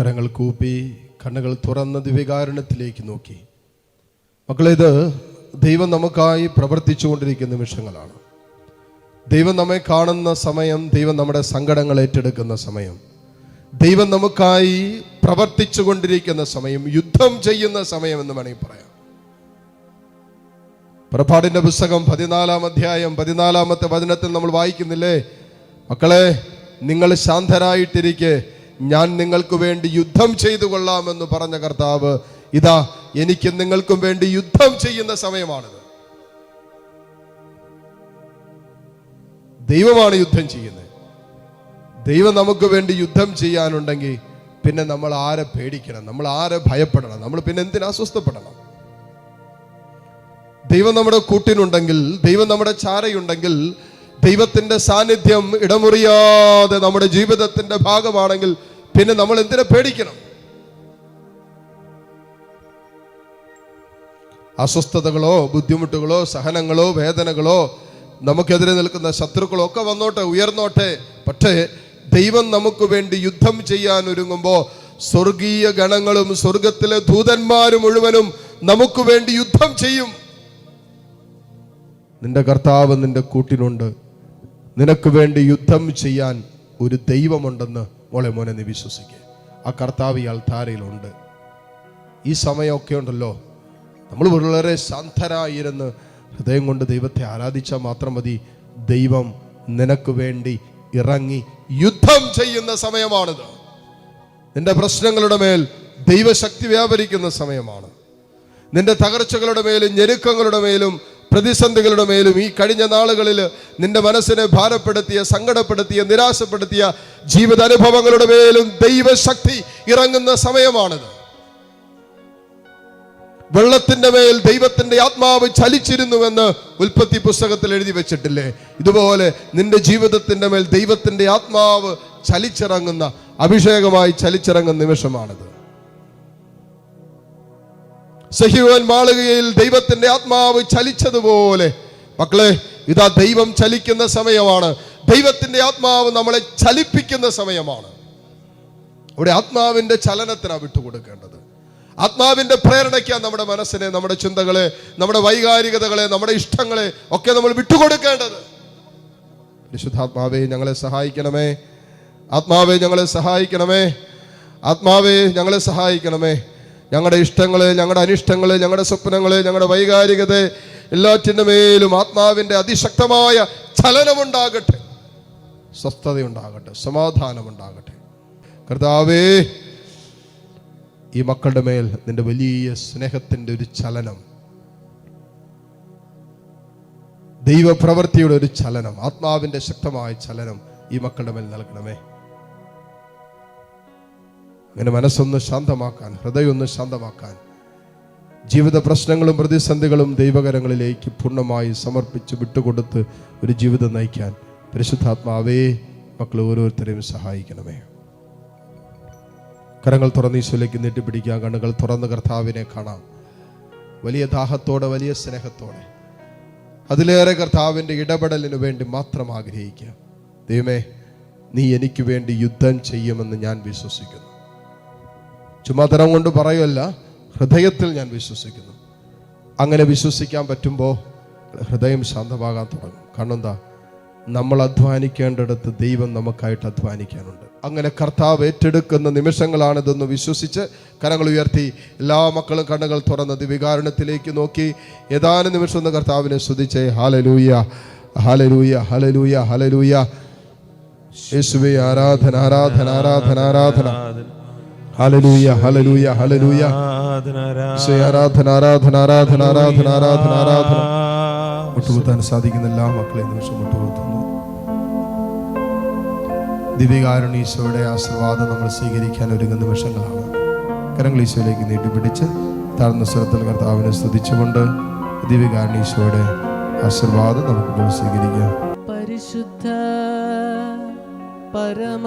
കരങ്ങൾ കൂപ്പി കണ്ണുകൾ തുറന്ന ദിവ്യകാരണത്തിലേക്ക് നോക്കി. മക്കളെ ഇത് ദൈവം നമുക്കായി പ്രവർത്തിച്ചുകൊണ്ടിരിക്കുന്ന നിമിഷങ്ങളാണ്. ദൈവം നമ്മെ കാണുന്ന സമയം ദൈവം നമ്മുടെ സങ്കടങ്ങൾ ഏറ്റെടുക്കുന്ന സമയം ദൈവം നമുക്കായി പ്രവർത്തിച്ചു കൊണ്ടിരിക്കുന്ന സമയം യുദ്ധം ചെയ്യുന്ന സമയം എന്ന് വേണമെങ്കിൽ പറയാം. പുറപ്പാടിന്റെ പുസ്തകം പതിനാലാം അധ്യായം പതിനാലാമത്തെ വചനത്തിൽ നമ്മൾ വായിക്കുന്നില്ലേ? മക്കളെ നിങ്ങൾ ശാന്തരായിട്ടിരിക്കെ ഞാൻ നിങ്ങൾക്ക് വേണ്ടി യുദ്ധം ചെയ്തു കൊള്ളാമെന്ന് പറഞ്ഞ കർത്താവ് ഇതാ എനിക്ക് നിങ്ങൾക്കും വേണ്ടി യുദ്ധം ചെയ്യുന്ന സമയമാണിത്. ദൈവമാണ് യുദ്ധം ചെയ്യുന്നത്. ദൈവം നമുക്ക് വേണ്ടി യുദ്ധം ചെയ്യാനുണ്ടെങ്കിൽ പിന്നെ നമ്മൾ ആരെ പേടിക്കണം? നമ്മൾ ആരെ ഭയപ്പെടണം? നമ്മൾ പിന്നെ എന്തിനാ അസ്വസ്ഥപ്പെടണം? ദൈവം നമ്മുടെ കൂട്ടിനുണ്ടെങ്കിൽ ദൈവം നമ്മുടെ ചാരയുണ്ടെങ്കിൽ ദൈവത്തിന്റെ സാന്നിധ്യം ഇടമുറിയാതെ നമ്മുടെ ജീവിതത്തിന്റെ ഭാഗമാണെങ്കിൽ പിന്നെ നമ്മൾ എന്തിനെ പേടിക്കണം? അസ്വസ്ഥതകളോ ബുദ്ധിമുട്ടുകളോ സഹനങ്ങളോ വേദനകളോ നമുക്കെതിരെ നിൽക്കുന്ന ശത്രുക്കളോ ഒക്കെ വന്നോട്ടെ ഉയർന്നോട്ടെ. പക്ഷേ ദൈവം നമുക്ക് വേണ്ടി യുദ്ധം ചെയ്യാൻ ഒരുങ്ങുമ്പോൾ സ്വർഗീയ ഗണങ്ങളും സ്വർഗത്തിലെ ദൂതന്മാരും മുഴുവനും നമുക്ക് വേണ്ടി യുദ്ധം ചെയ്യും. നിന്റെ കർത്താവ് നിന്റെ കൂട്ടിനുണ്ട്. നിനക്ക് വേണ്ടി യുദ്ധം ചെയ്യാൻ ഒരു ദൈവമുണ്ടെന്ന് മോളെ മോനെ നീ വിശ്വസിക്കുക ആ കർത്താവ് ഈ അൾത്താരയിലുണ്ട് ഈ സമയമൊക്കെ ഉണ്ടല്ലോ. നമ്മൾ വളരെ ശാന്തരായിരുന്ന് ഹൃദയം കൊണ്ട് ദൈവത്തെ ആരാധിച്ചാൽ മാത്രം മതി. ദൈവം നിനക്ക് വേണ്ടി ഇറങ്ങി യുദ്ധം ചെയ്യുന്ന സമയമാണിത്. നിന്റെ പ്രശ്നങ്ങളുടെ മേൽ ദൈവശക്തി വ്യാപരിക്കുന്ന സമയമാണ്. നിന്റെ തകർച്ചകളുടെ മേലും ഞെരുക്കങ്ങളുടെ മേലും പ്രതിസന്ധികളുടെ മേലും ഈ കഴിഞ്ഞ നാളുകളിൽ നിന്റെ മനസ്സിനെ ഭാരപ്പെടുത്തിയ സങ്കടപ്പെടുത്തിയ നിരാശപ്പെടുത്തിയ ജീവിതാനുഭവങ്ങളുടെ മേലും ദൈവശക്തി ഇറങ്ങുന്ന സമയമാണിത്. വെള്ളത്തിന്റെ മേൽ ദൈവത്തിന്റെ ആത്മാവ് ചലിച്ചിരുന്നുവെന്ന് ഉൽപ്പത്തി പുസ്തകത്തിൽ എഴുതി വെച്ചിട്ടില്ലേ? ഇതുപോലെ നിന്റെ ജീവിതത്തിന്റെ മേൽ ദൈവത്തിന്റെ ആത്മാവ് ചലിച്ചിറങ്ങുന്ന അഭിഷേകമായി ചലിച്ചിറങ്ങുന്ന നിമിഷമാണിത്. സഹിവൻ മാളുകയിൽ ദൈവത്തിന്റെ ആത്മാവ് ചലിച്ചതുപോലെ. മക്കളെ ഇതാ ദൈവം ചലിക്കുന്ന സമയമാണ്. ദൈവത്തിന്റെ ആത്മാവ് നമ്മളെ ചലിപ്പിക്കുന്ന സമയമാണ്. അവിടെ ആത്മാവിന്റെ ചലനത്തിനാണ് വിട്ടുകൊടുക്കേണ്ടത്. ആത്മാവിന്റെ പ്രേരണയ്ക്കാണ് നമ്മുടെ മനസ്സിനെ നമ്മുടെ ചിന്തകളെ നമ്മുടെ വൈകാരികതകളെ നമ്മുടെ ഇഷ്ടങ്ങളെ ഒക്കെ നമ്മൾ വിട്ടുകൊടുക്കേണ്ടത്. പരിശുദ്ധാത്മാവെ ഞങ്ങളെ സഹായിക്കണമേ. ആത്മാവെ ഞങ്ങളെ സഹായിക്കണമേ. ആത്മാവെ ഞങ്ങളെ സഹായിക്കണമേ. ഞങ്ങളുടെ ഇഷ്ടങ്ങളെ ഞങ്ങളുടെ അനിഷ്ടങ്ങളെ ഞങ്ങളുടെ സ്വപ്നങ്ങളെ ഞങ്ങളുടെ വൈകാരികത എല്ലാറ്റിന്റെ മേലും ആത്മാവിന്റെ അതിശക്തമായ ചലനമുണ്ടാകട്ടെ. സ്വസ്ഥതയുണ്ടാകട്ടെ സമാധാനമുണ്ടാകട്ടെ. കർത്താവേ ഈ മക്കളുടെ മേൽ നിന്റെ വലിയ സ്നേഹത്തിന്റെ ഒരു ചലനം ദൈവപ്രവൃത്തിയുടെ ഒരു ചലനം ആത്മാവിന്റെ ശക്തമായ ചലനം ഈ മക്കളുടെ മേൽ നൽകണമേ. അങ്ങനെ മനസ്സൊന്ന് ശാന്തമാക്കാൻ ഹൃദയം ഒന്ന് ശാന്തമാക്കാൻ. ജീവിത പ്രശ്നങ്ങളും പ്രതിസന്ധികളും ദൈവകരങ്ങളിലേക്ക് പൂർണമായി സമർപ്പിച്ച് വിട്ടുകൊടുത്ത് ഒരു ജീവിതം നയിക്കാൻ പരിശുദ്ധാത്മാവേ മക്കൾ ഓരോരുത്തരെയും സഹായിക്കണമേ. കരങ്ങൾ തുറന്ന് ഈശോയിലേക്ക് നീട്ടിപ്പിടിക്കാം കണ്ണുകൾ തുറന്ന് കർത്താവിനെ കാണാം. വലിയ ദാഹത്തോടെ വലിയ സ്നേഹത്തോടെ. അതിലേറെ കർത്താവിന്റെ ഇടപെടലിന് വേണ്ടി മാത്രം ആഗ്രഹിക്കുക. ദൈവമേ നീ എനിക്ക് വേണ്ടി യുദ്ധം ചെയ്യുമെന്ന് ഞാൻ വിശ്വസിക്കുന്നു. ചുമ്മാതരം കൊണ്ട് പറയുമല്ല ഹൃദയത്തിൽ ഞാൻ വിശ്വസിക്കുന്നു. അങ്ങനെ വിശ്വസിക്കാൻ പറ്റുമ്പോൾ ഹൃദയം ശാന്തമാകാൻ തുടങ്ങും. കാരണം എന്താ? നമ്മൾ അധ്വാനിക്കേണ്ടിടത്ത് ദൈവം നമുക്കായിട്ട് അധ്വാനിക്കാനുണ്ട്. അങ്ങനെ കർത്താവ് ഏറ്റെടുക്കുന്ന നിമിഷങ്ങളാണിതെന്ന് വിശ്വസിച്ച് കരങ്ങൾ ഉയർത്തി എല്ലാ മക്കളും കണ്ണുകൾ തുറന്ന് ദിവികാരണത്തിലേക്ക് നോക്കി ഏതാനും നിമിഷം ഒന്ന് കർത്താവിനെ സ്തുതിച്ചേ ഹാലലൂയ ഹാലലൂയ ഹലലൂയ ഹലലൂയ യേശുവേ ആരാധന ആരാധന ആരാധന ആരാധന. ഹലലൂയ ഹലലൂയ ഹലലൂയ ആരാധന ആരാധന ആരാധന ആരാധന ആരാധന ആരാധന. മുട്ടുകുത്താൻ സാധിക്കുന്ന എല്ലാ മക്കളെ നിമിഷം മുട്ടുകുത്തുന്നു ദിവ്യകാരുണീശോയുടെ ആശീർവാദം നമ്മൾ സ്വീകരിക്കാൻ ഒരുങ്ങുന്ന നിമിഷങ്ങളാണ്. കരങ്ങൾ ഈശോയിലേക്ക് നീട്ടിപ്പിടിച്ച് താഴ്ന്ന സ്വരത്തിൽ കർത്താവിനെ സ്തുതിച്ചുകൊണ്ട് ദിവ്യകാരുണീശോയുടെ ആശീർവാദം നമുക്ക് സ്വീകരിക്കാം. പരിശുദ്ധ പരമ